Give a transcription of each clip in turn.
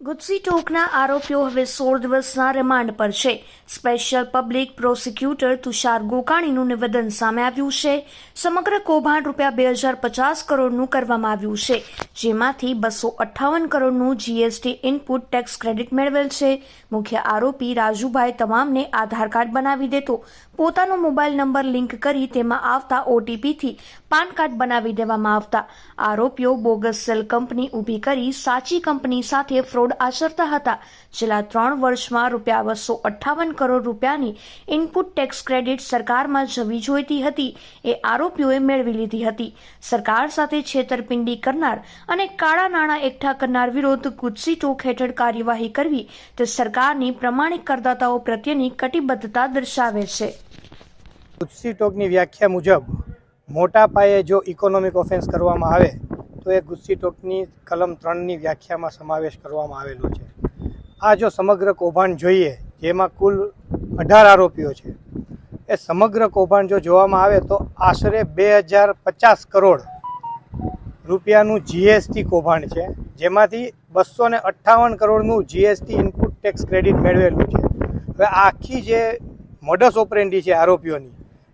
ગુજસી ટોકના આરોપીઓ હવે સોળ દિવસના રિમાન્ડ પર છે. સ્પેશિયલ પબ્લિક પ્રોસિક્યુટર તુષાર ગોકાણીનું નિવેદન સામે આવ્યું છે. સમગ્ર કૌભાંડ રૂપિયા બે હજાર પચાસ કરોડનું કરવામાં આવ્યું છે. જેમાંથી બસો અઠ્ઠાવન કરોડનું જીએસટી ઇનપુટ ટેક્સ ક્રેડિટ મેળવેલ છે. મુખ્ય આરોપી રાજુભાઈ તમામને આધાર કાર્ડ બનાવી દેતો. પોતાનો મોબાઈલ નંબર લિંક કરી તેમાં આવતા ઓટીપીથી પાન કાર્ડ બનાવી દેવામાં આવતા. આરોપીઓ બોગસ સેલ કંપની ઊભી કરી સાચી કંપની સાથે ફ્રોડ આચરતા હતા. છેલ્લા ત્રણ વર્ષમાં રૂપિયા બસો અઠ્ઠાવન કરોડ રૂપિયાની ઇનપુટ ટેક્સ ક્રેડિટ સરકારમાં જવી જોઈતી હતી એ આરોપીઓએ મેળવી લીધી હતી. સરકાર સાથે છેતરપિંડી કરનાર અને કાળા નાણાં એકઠા કરનાર વિરુદ્ધ ગુજસી ટોક હેઠળ કાર્યવાહી કરવી તે સરકારની પ્રમાણિક કરદાતાઓ પ્રત્યેની કટિબદ્ધતા દર્શાવે છે. ગુજસી ટોકની વ્યાખ્યા મુજબ મોટા પાયે જો ઇકોનોમિક ઓફેન્સ કરવામાં આવે તો એ ગુસ્સી ટોકની કલમ ત્રણની વ્યાખ્યામાં સમાવેશ કરવામાં આવેલો છે. આ જો સમગ્ર કૌભાંડ જોઈએ, જેમાં કુલ અઢાર આરોપીઓ છે, એ સમગ્ર કૌભાંડ જો જોવામાં આવે તો આશરે બે હજાર પચાસ કરોડ રૂપિયાનું જીએસટી કૌભાંડ છે, જેમાંથી બસો ને અઠ્ઠાવન કરોડનું જીએસટી ઇનપુટ ટેક્સ ક્રેડિટ મેળવેલું છે. હવે આખી જે મોડસ ઓપરેન્ડી છે આરોપીઓની,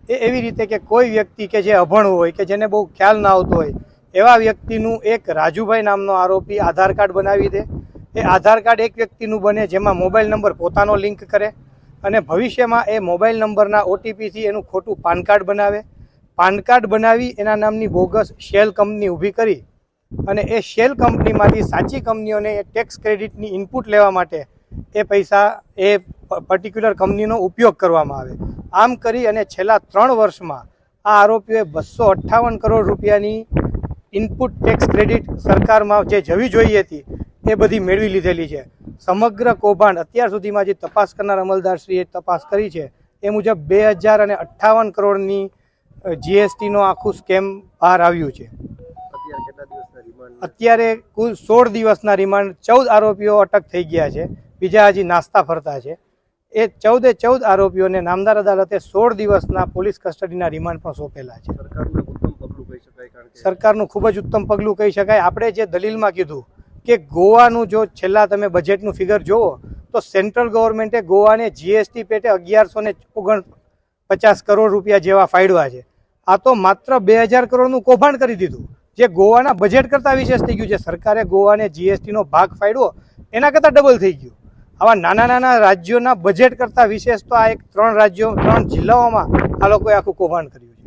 એ એવી રીતે કે કોઈ વ્યક્તિ કે જે અભણ હોય, કે જેને બહુ ખ્યાલ ના આવતો હોય એવા વ્યક્તિનું એક રાજુભાઈ નામનો આરોપી આધાર કાર્ડ બનાવી દે. એ આધાર કાર્ડ એક વ્યક્તિનું બને જેમાં મોબાઈલ નંબર પોતાનો લિંક કરે અને ભવિષ્યમાં એ મોબાઈલ નંબરના ઓટીપીથી એનું ખોટું પાન કાર્ડ બનાવે. પાન કાર્ડ બનાવી એના નામની બોગસ શેલ કંપની ઊભી કરી અને એ શેલ કંપનીમાંથી સાચી કંપનીઓને એ ટેક્સ ક્રેડિટની ઇનપુટ લેવા માટે એ પૈસા, એ પર્ટિક્યુલર કંપનીનો ઉપયોગ કરવામાં આવે. આમ કરી અને છેલ્લા ત્રણ વર્ષમાં આ આરોપીઓએ બસો અઠ્ઠાવન કરોડ રૂપિયાની ઇનપુટ ટેક્સ ક્રેડિટ સરકારમાં જે જવી જોઈએ હતી એ બધી મેળવી લીધેલી છે. સમગ્ર કૌભાંડ અત્યાર સુધીમાં જે તપાસ કરનાર અમલદારશ્રીએ તપાસ કરી છે એ મુજબ બે હજાર અને અઠ્ઠાવન કરોડની જીએસટીનો આખું સ્કેમ બહાર આવ્યું છે. અત્યારે કુલ સોળ દિવસના રિમાન્ડ ચૌદ આરોપીઓ અટક થઈ ગયા છે. બીજા હજી નાસ્તા ફરતા છે. એ ચૌદે ચૌદ આરોપીઓને નામદાર અદાલતે સોળ દિવસના પોલીસ કસ્ટડીના રિમાન્ડ પણ સોંપેલા છે સરકારનું એક ઉત્તમ પગલું કહી શકાય કારણ કે સરકારનું ખૂબ જ ઉત્તમ પગલું કહી શકાય. આપણે જે દલીલમાં કીધું કે ગોવાનું જો છેલ્લા તમે બજેટનું ફિગર જુઓ, તો સેન્ટ્રલ ગવર્મેન્ટે ગોવાને જીએસટી પેટે અગિયારસો ને ઓગણ પચાસ કરોડ રૂપિયા જેવા ફાળવ્યા છે. આ તો માત્ર બે હજાર કરોડનું કૌભાંડ કરી દીધું. જે ગોવાના બજેટ કરતાં વિશેષ થઈ ગયું છે. સરકારે ગોવાને જીએસટીનો ભાગ ફાળવ્યો એના કરતાં ડબલ થઈ ગયું. આવા નાના નાના રાજ્યોના બજેટ કરતાં વિશેષ તો આ એક ત્રણ રાજ્યો, ત્રણ જિલ્લાઓમાં આ લોકોએ આખું કૌભાંડ કર્યું.